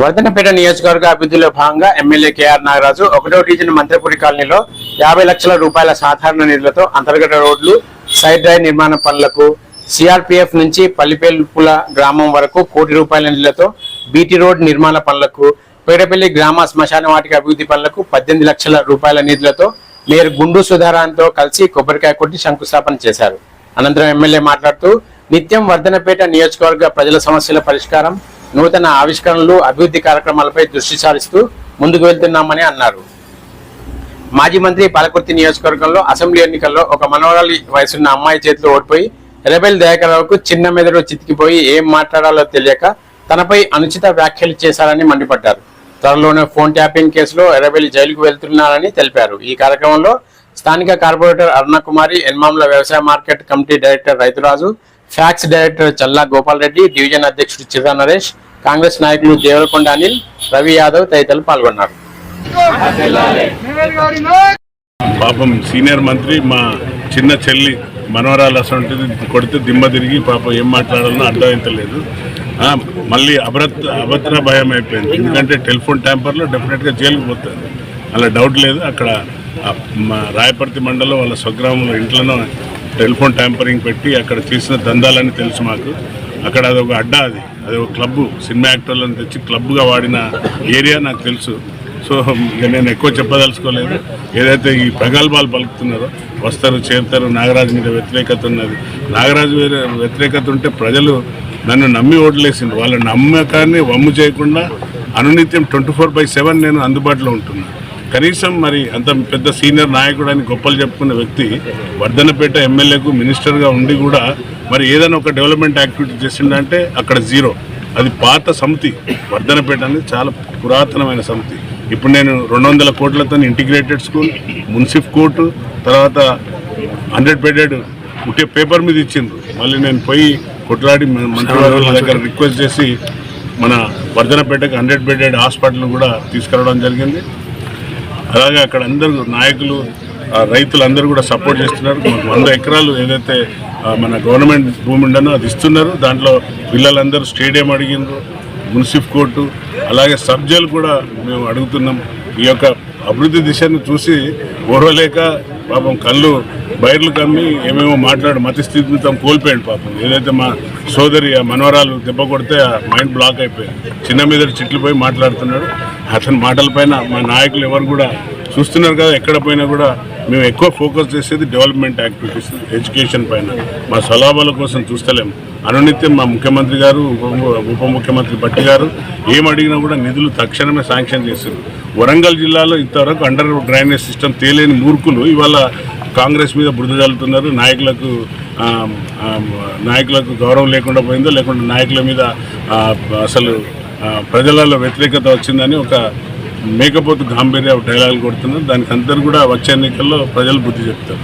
వర్ధనపేట నియోజకవర్గ అభివృద్ధిలో భాగంగా ఎమ్మెల్యే కేఆర్ నాగరాజు ఒకటో డివిజన్ మంత్రిపురి కాలనీలో యాభై లక్షల రూపాయల సాధారణ నిధులతో అంతర్గత రోడ్లు సైడ్ డ్రైవ్ నిర్మాణ పనులకు సిఆర్పిఎఫ్ నుంచి పల్లిపేల్పుల గ్రామం వరకు కోటి రూపాయల నిధులతో బీటీ రోడ్ నిర్మాణ పనులకు పేడపల్లి గ్రామ శ్మశాన వాటిక అభివృద్ధి పనులకు పద్దెనిమిది లక్షల రూపాయల నిధులతో మేయర్ గుండు సుధారాన్తో కలిసి కొబ్బరికాయ కొట్టి శంకుస్థాపన చేశారు. అనంతరం ఎమ్మెల్యే మాట్లాడుతూ నిత్యం వర్ధనపేట నియోజకవర్గ ప్రజల సమస్యల పరిష్కారం నూతన ఆవిష్కరణలు అభివృద్ధి కార్యక్రమాలపై దృష్టి సారిస్తూ ముందుకు వెళ్తున్నామని అన్నారు. మాజీ మంత్రి పాలకుర్తి నియోజకవర్గంలో అసెంబ్లీ ఎన్నికల్లో ఒక మనవరాలి వయసున్న అమ్మాయి చేతిలో ఓడిపోయి రెబెల్ దయాకర్రావుకు చిన్న మెదడు చితికిపోయి ఏం మాట్లాడాలో తెలియక తనపై అనుచిత వ్యాఖ్యలు చేశారని మండిపడ్డారు. త్వరలోనే ఫోన్ ట్యాపింగ్ కేసులో ఎర్రబెల్లి జైలుకు వెళ్తున్నారని తెలిపారు. ఈ కార్యక్రమంలో స్థానిక కార్పొరేటర్ అరుణకుమారి ఎన్మాముల వ్యవసాయ market committee director Raithuraju PACS director Challa Gopal Reddy division అధ్యక్షుడు చిరా నరేష్ కాంగ్రెస్ నాయకులు దేవరకొండ అనిల్ రవి యాదవ్ తదితరులు పాల్గొన్నారు. పాపం సీనియర్ మంత్రి మా చిన్న చెల్లి మనవరాలు అసంటిది కొడితే దిమ్మ తిరిగి పాపం ఏం మాట్లాడాలనో అర్థమైతలేదు. మళ్ళీ అభద్ర అభద్ర భయం అయిపోయింది. ఎందుకంటే టెలిఫోన్ ట్యాంపర్లో డెఫినెట్గా జైలుకి పోతుంది అలా డౌట్ లేదు. అక్కడ మా రాయపర్తి మండలం వాళ్ళ స్వగ్రామంలో ఇంట్లోనో టెలిఫోన్ ట్యాంపరింగ్ పెట్టి అక్కడ చేసిన దందాలని తెలుసు మాకు. అక్కడ అదొక అడ్డా అది. అది ఒక క్లబ్ సినిమా యాక్టర్లను తెచ్చి క్లబ్గా వాడిన ఏరియా నాకు తెలుసు. సో ఇక నేను ఎక్కువ చెప్పదలుచుకోలేదు. ఏదైతే ఈ ప్రగల్భాలు పలుకుతున్నారో వస్తారు చేరుతారు నాగరాజు మీద వ్యతిరేకత ఉన్నది. నాగరాజు వేరే వ్యతిరేకత ఉంటే ప్రజలు నన్ను నమ్మి ఓట్లేసిండు వాళ్ళ నమ్మకాన్ని వమ్ము చేయకుండా అనునిత్యం ట్వంటీ ఫోర్ బై సెవెన్ నేను అందుబాటులో ఉంటున్నాను కనీసం మరి అంత పెద్ద సీనియర్ నాయకుడు అని గొప్పలు చెప్పుకున్న వ్యక్తి వర్ధనపేట ఎమ్మెల్యేకు మినిస్టర్గా ఉండి కూడా మరి ఏదైనా ఒక డెవలప్మెంట్ యాక్టివిటీ చేసిందంటే అక్కడ జీరో. అది పాత సమితి వర్ధనపేట అనేది చాలా పురాతనమైన సమితి. ఇప్పుడు నేను రెండు వందల కోట్లతో ఇంటిగ్రేటెడ్ స్కూల్ మున్సిఫ్ కోర్టు తర్వాత హండ్రెడ్ బెడెడ్ ఉంటే పేపర్ మీద ఇచ్చిండ్రు. మళ్ళీ నేను పోయి కొట్లాడి మ- మంత్రివర్గుల దగ్గర రిక్వెస్ట్ చేసి మన వర్ధనపేటకి హండ్రెడ్ బెడెడ్ హాస్పిటల్ కూడా తీసుకురావడం జరిగింది. అలాగే అక్కడ అందరూ నాయకులు రైతులందరూ రైతులు అందరూ కూడా సపోర్ట్ చేస్తున్నారు. వంద ఎకరాలు ఏదైతే మన గవర్నమెంట్ భూమి ఉండనో అది ఇస్తున్నారు. దాంట్లో పిల్లలందరూ స్టేడియం అడిగిండ్రు మున్సిఫ్ కోర్టు అలాగే సబ్జెలు కూడా మేము అడుగుతున్నాం. ఈ యొక్క అభివృద్ధి దిశను చూసి ఓర్వలేక పాపం కళ్ళు బయర్లు కమ్మి ఏమేమో మాట్లాడు మతి స్థితితం కోల్పోయాడు పాపం. ఏదైతే మా సోదరి ఆ మనవరాలు దెబ్బ కొడితే ఆ మైండ్ బ్లాక్ అయిపోయింది. చిన్న మీద చిట్లు పోయి మాట్లాడుతున్నాడు. అతని మాటలపైన మా నాయకులు ఎవరు కూడా చూస్తున్నారు కదా ఎక్కడ పోయినా కూడా మేము ఎక్కువ ఫోకస్ చేసేది డెవలప్మెంట్ యాక్టివిటీస్ ఎడ్యుకేషన్ పైన. మా స్వలాభాల కోసం చూస్తలేం. అనునిత్యం మా ముఖ్యమంత్రి గారు ఉప ఉప ముఖ్యమంత్రి భట్టి గారు ఏం అడిగినా కూడా నిధులు తక్షణమే శాంక్షన్ చేశారు. వరంగల్ జిల్లాలో ఇంతవరకు అండర్ డ్రైనేజ్ సిస్టమ్ తేలేని మూర్ఖులు ఇవాళ కాంగ్రెస్ మీద బురద జల్లుతున్నారు. నాయకులకు నాయకులకు గౌరవం లేకుండా పోయిందో లేకుంటే నాయకుల మీద అసలు ప్రజలలో వ్యతిరేకత వచ్చిందని ఒక మేకపోతు గాంభీర్య డైలాగులు కొడుతున్నారు దానికి అందరు కూడా వచ్చే ఎన్నికల్లో ప్రజలు బుద్ధి చెప్తారు.